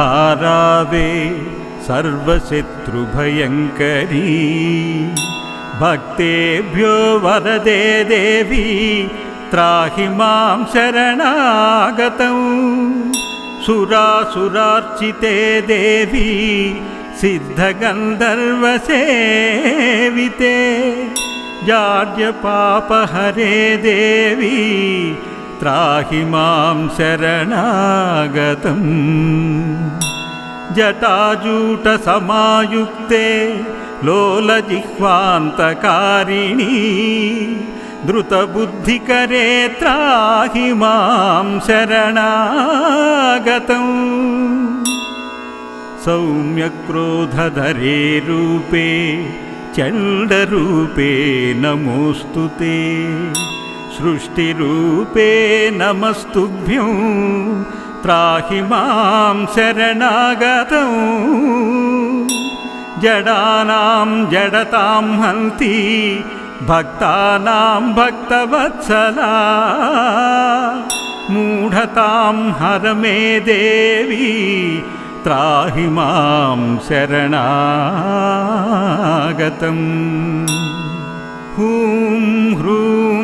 महारावे सर्वशत्रुभयङ्करी। भक्तेभ्यो वरदे देवी त्राहि मां शरणागतौ। सुरासुरार्चिते देवी सिद्धगन्धर्वसेविते। जाड्यपापहरे देवी त्राहि मां शरणागतम्। जटाजूटसमायुक्ते लोलजिह्वान्तकारिणी द्रुतबुद्धिकरे त्राहि मां शरणागतम्। सौम्यक्रोधधरे रूपे चण्डरूपे नमोऽस्तु ते सृष्टिरूपे नमस्तुभ्यं त्राहि मां शरणागतम् जडानां जडतां हन्ति भक्तानां भक्तवत्सला। मूढतां हर मे देवी त्राहि मां शरणागतम्। हूं ह्रूं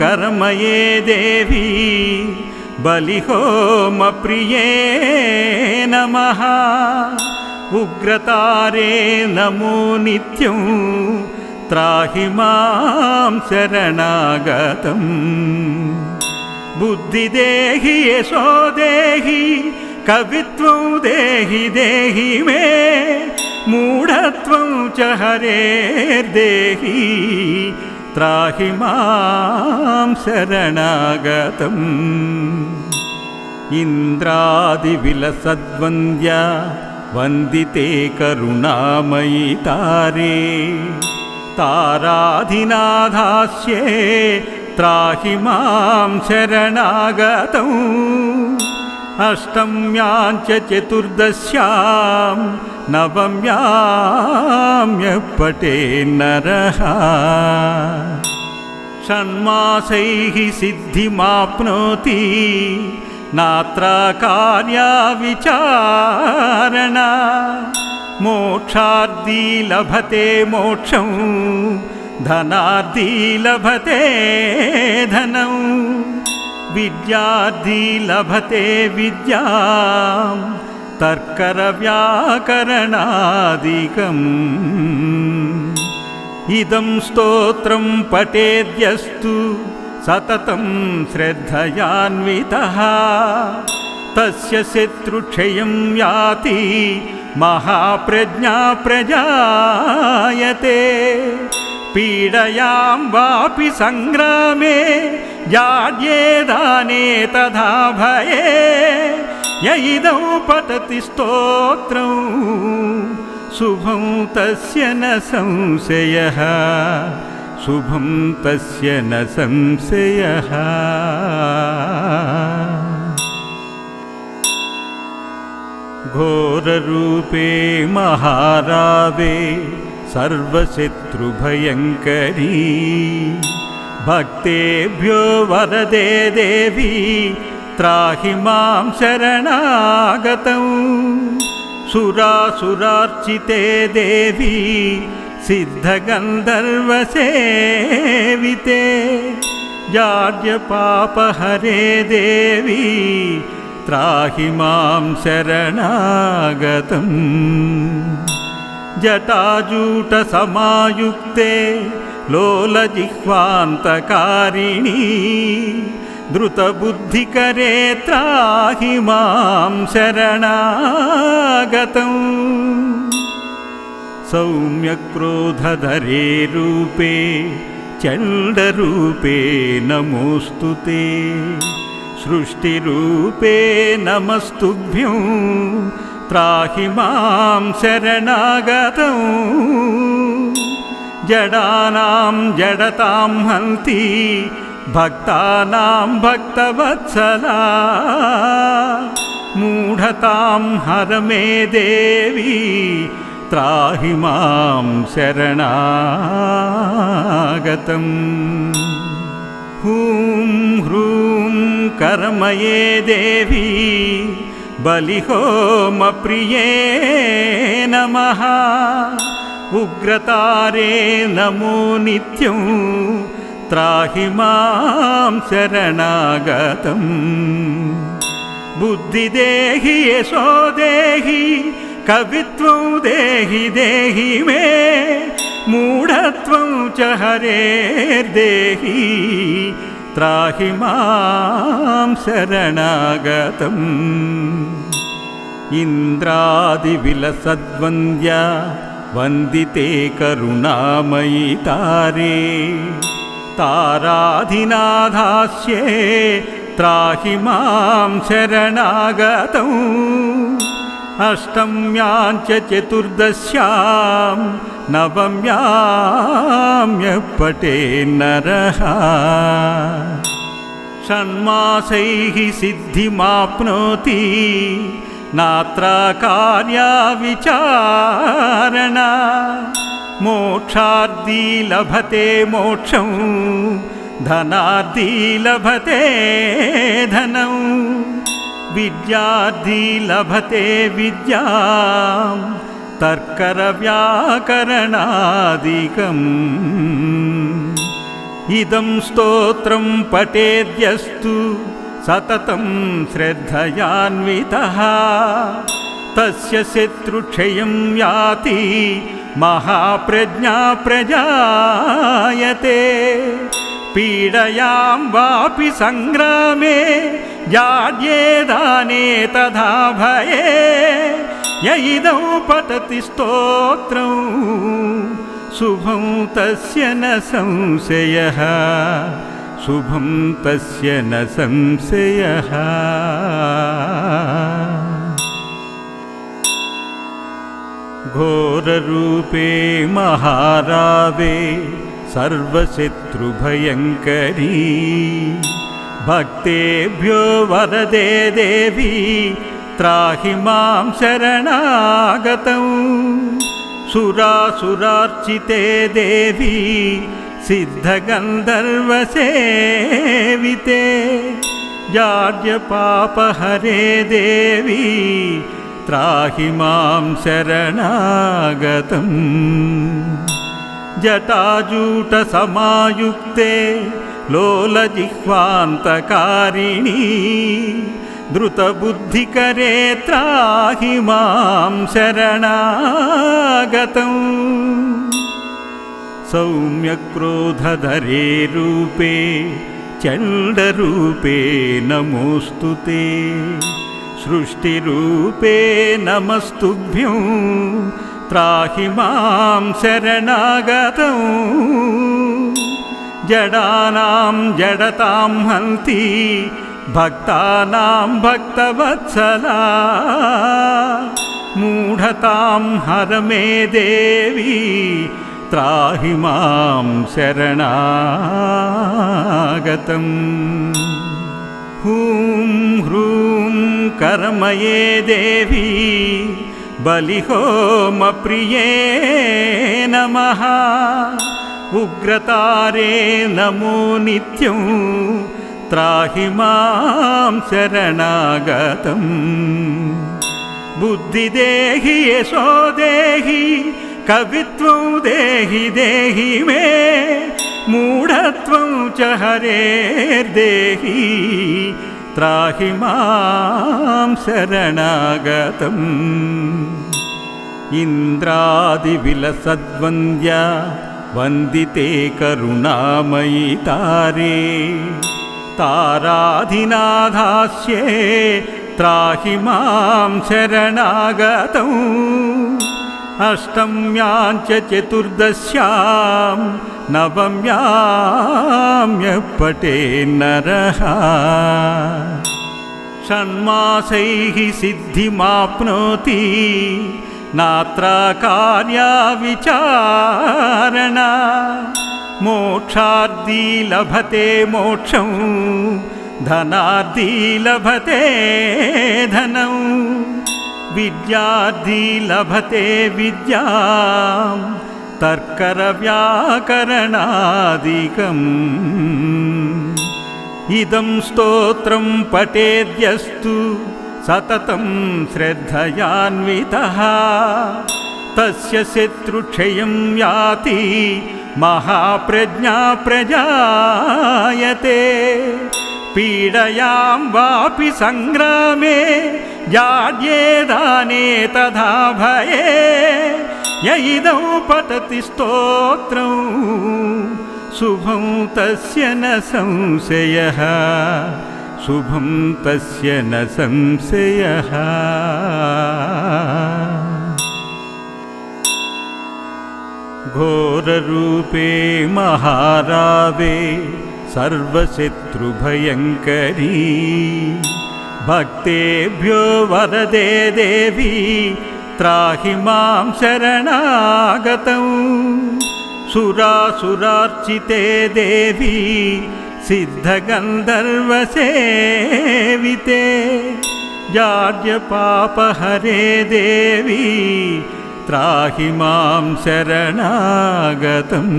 कर्मये देवी बलिहोमप्रिये नमः। उग्रतारे नमो नित्यं त्राहि मां शरणागतम् बुद्धिदेहि यशो देहि कवित्वं देहि देहि मे मूढत्वं च हरेर्देहि त्राहि मां शरणागतम्। इन्द्रादिविलसद्वन्द्या वन्दिते करुणामयि तारे। ताराधिनाधास्ये त्राहि मां शरणागतम् अष्टम्यां चतुर्दश्यां नवम्यां यः पटे नरः षण्मासैः सिद्धिमाप्नोति नात्र कार्या विचारणा। मोक्षार्दी लभते मोक्षं धनार्दी लभते धनम् विद्यार्थी लभते विद्यां तर्करव्याकरणादिकम्। इदं स्तोत्रं पठेद्यस्तु सततं श्रद्धयान्वितः। तस्य शत्रुक्षयं याति महाप्रज्ञा प्रजायते पीडयां वापि सङ्ग्रामे जाड्ये दाने तथा भये। य इदं पठति स्तोत्रं शुभं तस्य न संशयः शुभं तस्य न संशयः। घोररूपे महारावे सर्वशत्रुभयङ्करी। भक्तेभ्यो वरदे देवी त्राहि मां शरणागतौ। सुरासुरार्चिते देवी सिद्धगन्धर्वसेविते। जाड्यपापहरे देवी त्राहि मां शरणागतम् जटाजूटसमायुक्ते लोलजिह्वान्तकारिणी द्रुतबुद्धिकरे त्राहि मां शरणागतम् सौम्यक्रोधधरे रूपे चण्डरूपे नमोऽस्तु ते। सृष्टिरूपे नमस्तुभ्यं त्राहि मां शरणागतम् जडानां जडतां हन्ति भक्तानां भक्तवत्सला। मूढतां हर मे देवी त्राहि मां शरणागतम्। हूं ह्रूं कर्मये देवी बलिहोमप्रिये नमः। उग्रतारे नमो नित्यं त्राहि मां शरणागतम् बुद्धिदेहि यशो देहि कवित्वं देहि देहि मे मूढत्वं च हरेर्देहि त्राहि मां शरणागतम्। इन्द्रादिविलसद्वन्द्या वन्दिते करुणामयि तारे। ताराधिनाधास्ये त्राहि मां शरणागतम् अष्टम्यां चतुर्दश्यां नवम्यां पटे नरः षण्मासैः सिद्धिमाप्नोति नात्र कार्या विचारणा। मोक्षार्दी लभते मोक्षं धनार्दी लभते धनम् विद्यार्थी लभते विद्यां तर्करव्याकरणादिकम्। इदं स्तोत्रं पठेद्यस्तु सततं श्रद्धयान्वितः। तस्य शत्रुक्षयं याति महाप्रज्ञा प्रजायते पीडयां वापि सङ्ग्रामे जाड्ये दाने तथा भये। य इदं पठति स्तोत्रं शुभं तस्य न संशयः शुभं तस्य न संशयः। घोररूपे महारावे सर्वशत्रुभयङ्करी। भक्तेभ्यो वरदे देवी त्राहि मां शरणागतम् सुरासुरार्चिते देवी सिद्धगन्धर्वसेविते। जाड्यपापहरे देवी त्राहि मां शरणागतम् जटाजूटसमायुक्ते लोलजिह्वान्तकारिणी द्रुतबुद्धिकरे त्राहि मां शरणागतम् सौम्यक्रोधधरे रूपे चण्डरूपे नमोऽस्तु ते। सृष्टिरूपे नमस्तुभ्यं त्राहि मां शरणागतम् जडानां जडतां हन्ति भक्तानां भक्तवत्सला। मूढतां हर मे देवी त्राहि मां शरणागतम्। हूं ह्रूं कर्मये देवी बलिहोमप्रिये नमः। उग्रतारे नमो नित्यं त्राहि मां शरणागतम् बुद्धिदेहि यशो देहि कवित्वं देहि देहि मे मूढत्वं च हरेर्देहि त्राहि मां शरणागतम्। इन्द्रादिविलसद्वन्द्या वन्दिते करुणामयि तारे। ताराधिनाधास्ये त्राहि मां शरणागतम् अष्टम्यां चतुर्दश्यां नवम्यां पटे नरः षण्मासैः सिद्धिमाप्नोति नात्र कार्या विचारणा। मोक्षार्दी लभते मोक्षं धनार्दी लभते धनम् विद्यार्थी लभते विद्यां तर्करव्याकरणादिकम्। इदं स्तोत्रं पठेद्यस्तु सततं श्रद्धयान्वितः। तस्य शत्रुक्षयं याति महाप्रज्ञा प्रजायते पीडयां वापि सङ्ग्रामे जाड्येदाने तथा भये। य इदौ पतति स्तोत्रौ शुभं तस्य न संशयः शुभं तस्य न संशयः। घोररूपे महारावे सर्वशत्रुभयङ्करी। भक्तेभ्यो वरदे देवी त्राहि मां शरणागतौ। सुरासुरार्चिते देवी सिद्धगन्धर्वसेविते। जाड्यपापहरे देवी त्राहि मां शरणागतम्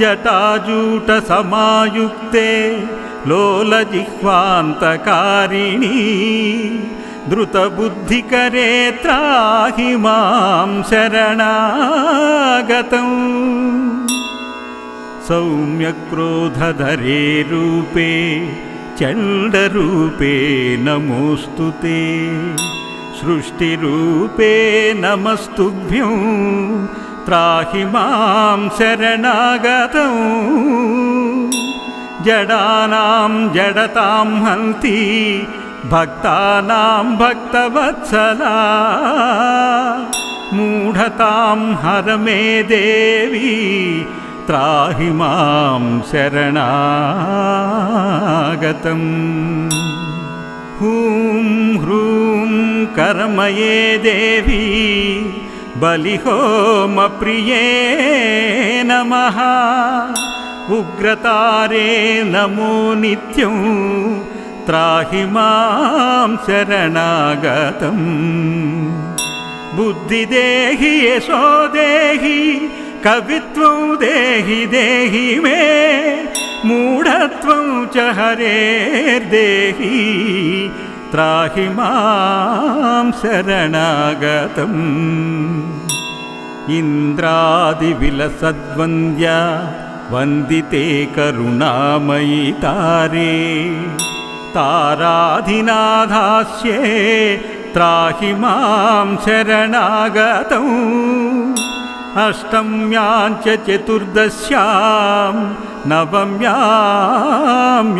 जटाजूटसमायुक्ते लोलजिह्वान्तकारिणी द्रुतबुद्धिकरे त्राहि मां शरणागतम्। सौम्यक्रोधधरे रूपे चण्डरूपे नमोऽस्तु ते। सृष्टिरूपे नमस्तुभ्यं त्राहि मां शरणागतौ। जडानां जडतां हन्ति भक्तानां भक्तवत्सला। मूढतां हर मे देवी त्राहि मां शरणागतम्। हूं ह्रूं कर्मये देवी बलिहोमप्रिये नमः। उग्रतारे नमो नित्यं त्राहि मां शरणागतम् बुद्धिदेहि यशो देहि कवित्वं देहि देहि मे मूढत्वं च हरेर्देहि त्राहि मां शरणागतम्। इन्द्रादिविलसद्वन्द्या वन्दिते करुणामयि तारे। ताराधिनाधास्ये त्राहि मां शरणागतौ अष्टम्यां चतुर्दश्यां नवम्यां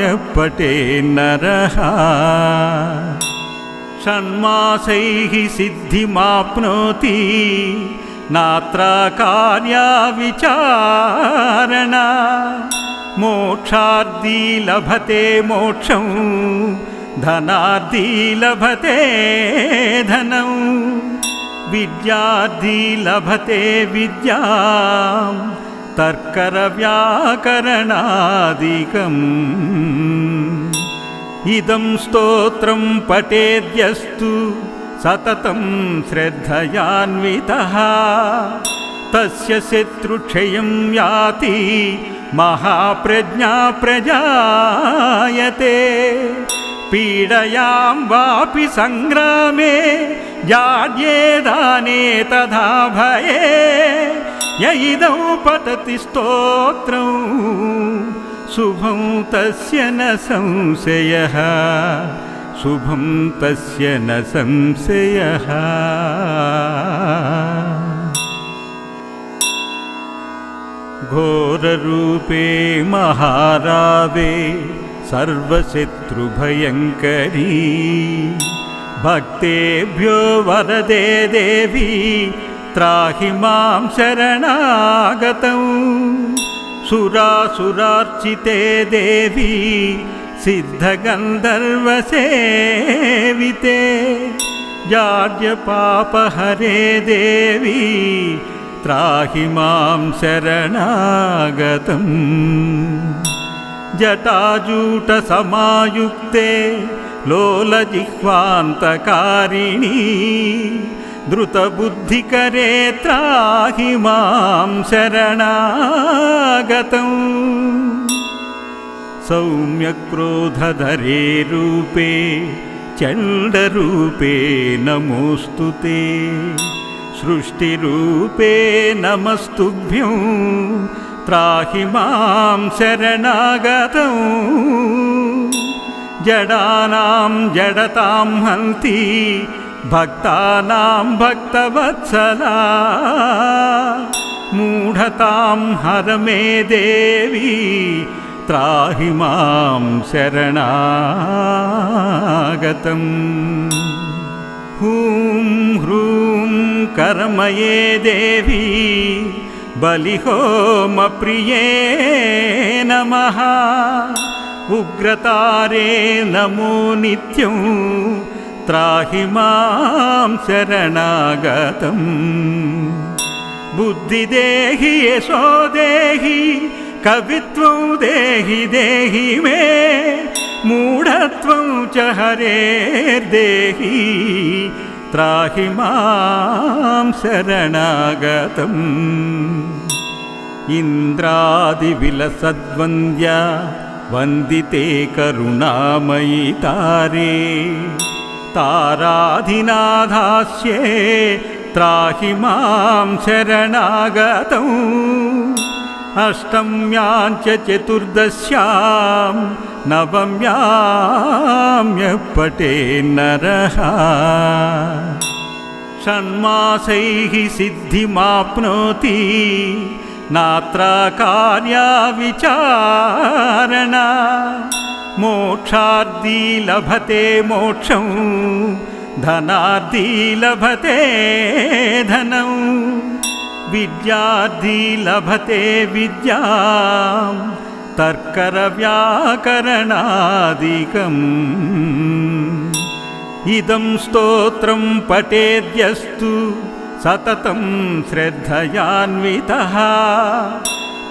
यः पटे नरः षण्मासैः सिद्धिमाप्नोति नात्र कार्या विचारणा। मोक्षार्दी लभते मोक्षं धनार्दी लभते धनम् विद्यार्थी लभते विद्यां तर्करव्याकरणादिकम्। इदं स्तोत्रं पठेद्यस्तु सततं श्रद्धयान्वितः। तस्य शत्रुक्षयं याति महाप्रज्ञा प्रजायते पीडयां वापि सङ्ग्रामे जाड्येदाने तथा भये। य इदौ पतति स्तोत्रौ शुभं तस्य न संशयः शुभं तस्य न संशयः। घोररूपे महारावे सर्वशत्रुभयङ्करी। भक्तेभ्यो वरदे देवी त्राहि मां शरणागतौ। सुरासुरार्चिते देवी सिद्धगन्धर्वसेविते। जाड्यपापहरे देवी त्राहि मां शरणागतम् जटाजूटसमायुक्ते लोलजिह्वान्तकारिणी द्रुतबुद्धिकरे त्राहि मां शरणागतम्। सौम्यक्रोधधरे रूपे चण्डरूपे नमोऽस्तु ते। सृष्टिरूपे नमस्तुभ्यं त्राहि मां शरणागतौ। जडानां जडतां हन्ति भक्तानां भक्तवत्सला। मूढतां हर मे देवी त्राहि मां शरणागतम्। हूं ह्रूं कर्मये देवी बलिहोमप्रिये नमः। उग्रतारे नमो नित्यं त्राहि मां शरणागतम् बुद्धिदेहि यशो देहि कवित्वं देहि देहि मे मूढत्वं च हरेर्देहि त्राहि मां शरणागतम्। इन्द्रादिविलसद्वन्द्या वन्दिते करुणामयि तारे। ताराधिनाधास्ये त्राहि मां शरणागतौ अष्टम्यां च चतुर्दश्यां नवम्यां यः पटे नरः। षण्मासैः सिद्धिमाप्नोति नात्र कार्या विचारणा मोक्षार्दी लभते मोक्षं धनार्दी लभते धनम् विद्यार्थी लभते विद्यां तर्करव्याकरणादिकम्। इदं स्तोत्रं पठेद्यस्तु सततं श्रद्धयान्वितः।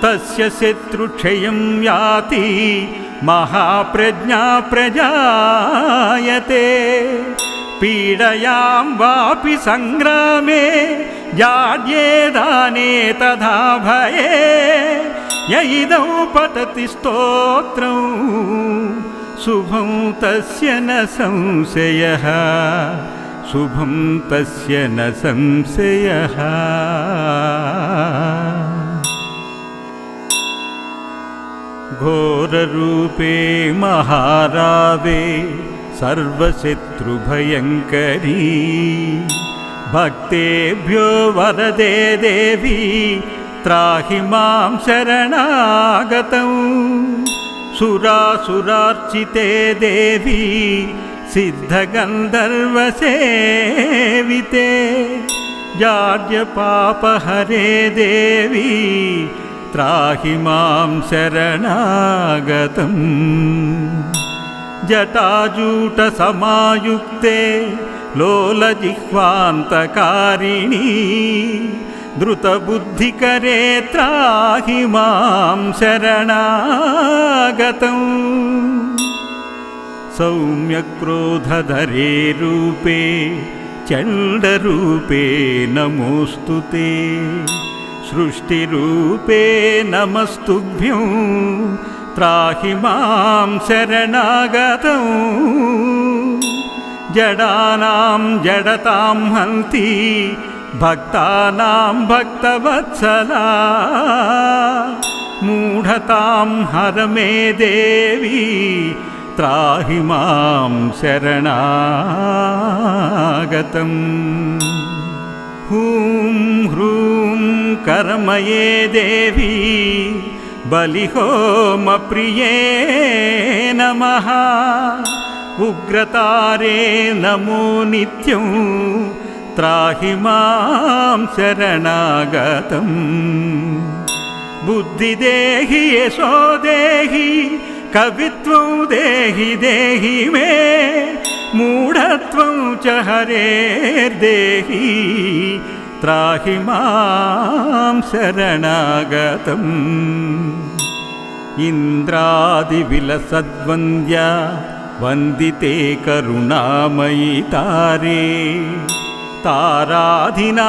तस्य शत्रुक्षयं याति महाप्रज्ञा प्रजायते। पीडयां वापि सङ्ग्रामे जाड्येदाने तथा भये य इदं पठति स्तोत्रं। शुभं तस्य न संशयः। शुभं तस्य न संशयः। घोररूपे महारावे सर्वशत्रुभयङ्करी। भक्तेभ्यो वरदे देवी त्राहि मां शरणागतौ। सुरासुरार्चिते देवी सिद्धगन्धर्वसेविते। जाड्यपापहरे देवी त्राहि मां शरणागतम्। जटाजूटसमायुक्ते लोलजिह्वान्तकारिणी द्रुतबुद्धिकरे त्राहि मां शरणागतम् सौम्यक्रोधधरे रूपे चण्डरूपे नमोऽस्तु ते सृष्टिरूपे नमस्तुभ्यं त्राहि मां शरणागतौ जडानां जडतां हन्ति भक्तानां भक्तवत्सला। मूढतां हर मे देवी त्राहि मां शरणागतम्। हूं ह्रूं कर्मये देवी बलिहोमप्रिये नमः। उग्रतारे नमो नित्यं त्राहि मां शरणागतम्। बुद्धिदेहि यशो देहि कवित्वं देहि देहि मे मूढत्वं च हरेर्देहि। त्राहि मां शरणागतम्। इन्द्रादिविलसद्वन्द्या वन्दिते करुणामयि तारे ताराधिनाधास्ये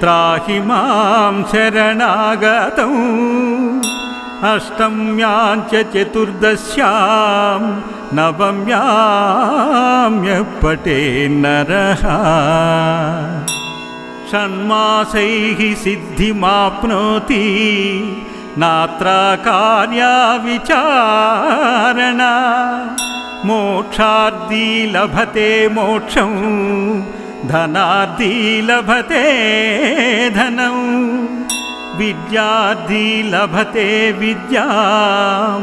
त्राहि मां शरणागतौ। अष्टम्यां च चतुर्दश्यां नवम्याम्यः पटेन्नरः षण्मासैः सिद्धिमाप्नोति नात्रा कार्या विचारणा मोक्षार्दी लभते मोक्षं धनार्दी लभते धनम् विद्यार्थी लभते विद्यां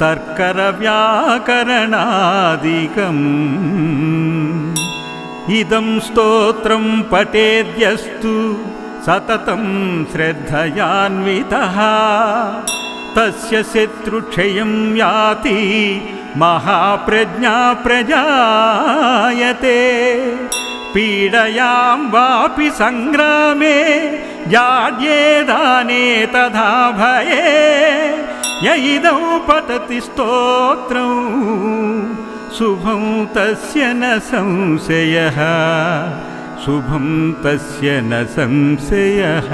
तर्करव्याकरणादिकम्। इदं स्तोत्रं पठेद्यस्तु सततं श्रद्धयान्वितः तस्य शत्रुक्षयं याति महाप्रज्ञा प्रजायते। पीडयां वापि सङ्ग्रामे जाड्येदाने तथा भये। य इदं पठति स्तोत्रम् शुभं तस्य न संशयः। शुभं तस्य न संशयः